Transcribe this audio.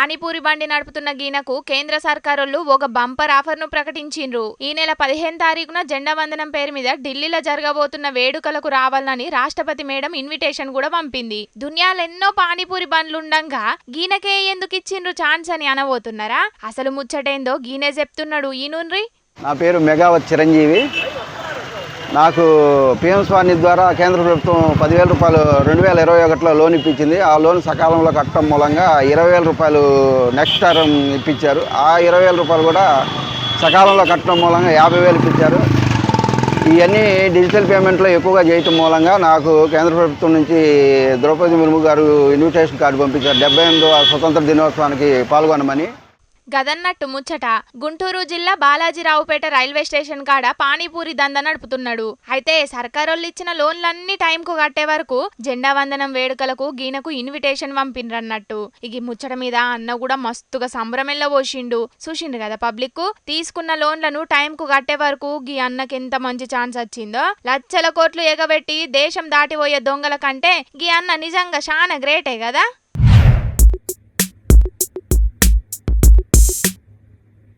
పానీపూరి బండి నడుపుతున్న గీనకు కేంద్ర సర్కారోళ్ళు ఒక బంపర్ ఆఫర్ను ప్రకటించిండ్రు. ఈ నెల పదిహేను తారీఖున జెండా వందనం పేరు మీద ఢిల్లీలో జరగబోతున్న వేడుకలకు రావాలని రాష్ట్రపతి మేడం ఇన్విటేషన్ కూడా పంపింది. దునియాలెన్నో పానీపూరి బండ్లుండంగా గీనకే ఎందుకు ఇచ్చిండ్రు ఛాన్స్ అని అనబోతున్నారా? అసలు ముచ్చటేందో గీనే చెప్తున్నాడు ఈ నా పేరు మెగావత్ చిరంజీవి. నాకు పిఎం స్వామి ద్వారా కేంద్ర ప్రభుత్వం పదివేల రూపాయలు రెండు వేల ఇరవై ఒకటిలో లోన్ ఇప్పించింది. ఆ లోన్ సకాలంలో కట్టడం మూలంగా ఇరవై వేల రూపాయలు నెక్స్ట్ టర్మ్ ఇప్పించారు. ఆ ఇరవై వేల రూపాయలు కూడా సకాలంలో కట్టడం మూలంగా యాభై వేలు ఇప్పించారు. ఇవన్నీ డిజిటల్ పేమెంట్లో ఎక్కువగా చేయటం మూలంగా నాకు కేంద్ర ప్రభుత్వం నుంచి ద్రౌపది ముర్ము గారు ఇన్విటేషన్ కార్డు పంపించారు. డెబ్బై ఎనిమిదవ స్వతంత్ర దినోత్సవానికి పాల్గొనమని. గదన్నట్టు ముచ్చట. గుంటూరు జిల్లా బాలాజీరావుపేట రైల్వే స్టేషన్ కాడ పానీపూరి దంద నడుపుతున్నాడు. అయితే సర్కారోళ్ళు ఇచ్చిన లోన్లన్నీ టైంకు కట్టే వరకు జెండా వందనం వేడుకలకు గీనకు ఇన్విటేషన్ పంపినరన్నట్టు ఇక ముచ్చట మీద అన్న కూడా మస్తుగా సంబరమెల్ల పోషిండు. చూసిండు కదా పబ్లిక్ తీసుకున్న లోన్లను టైంకు కట్టే వరకు గీ అన్నకి ఎంత మంచి ఛాన్స్ వచ్చిందో? లచ్చల కోట్లు ఎగబెట్టి దేశం దాటిపోయే దొంగల కంటే గీ అన్న నిజంగా చాలా గ్రేటే కదా?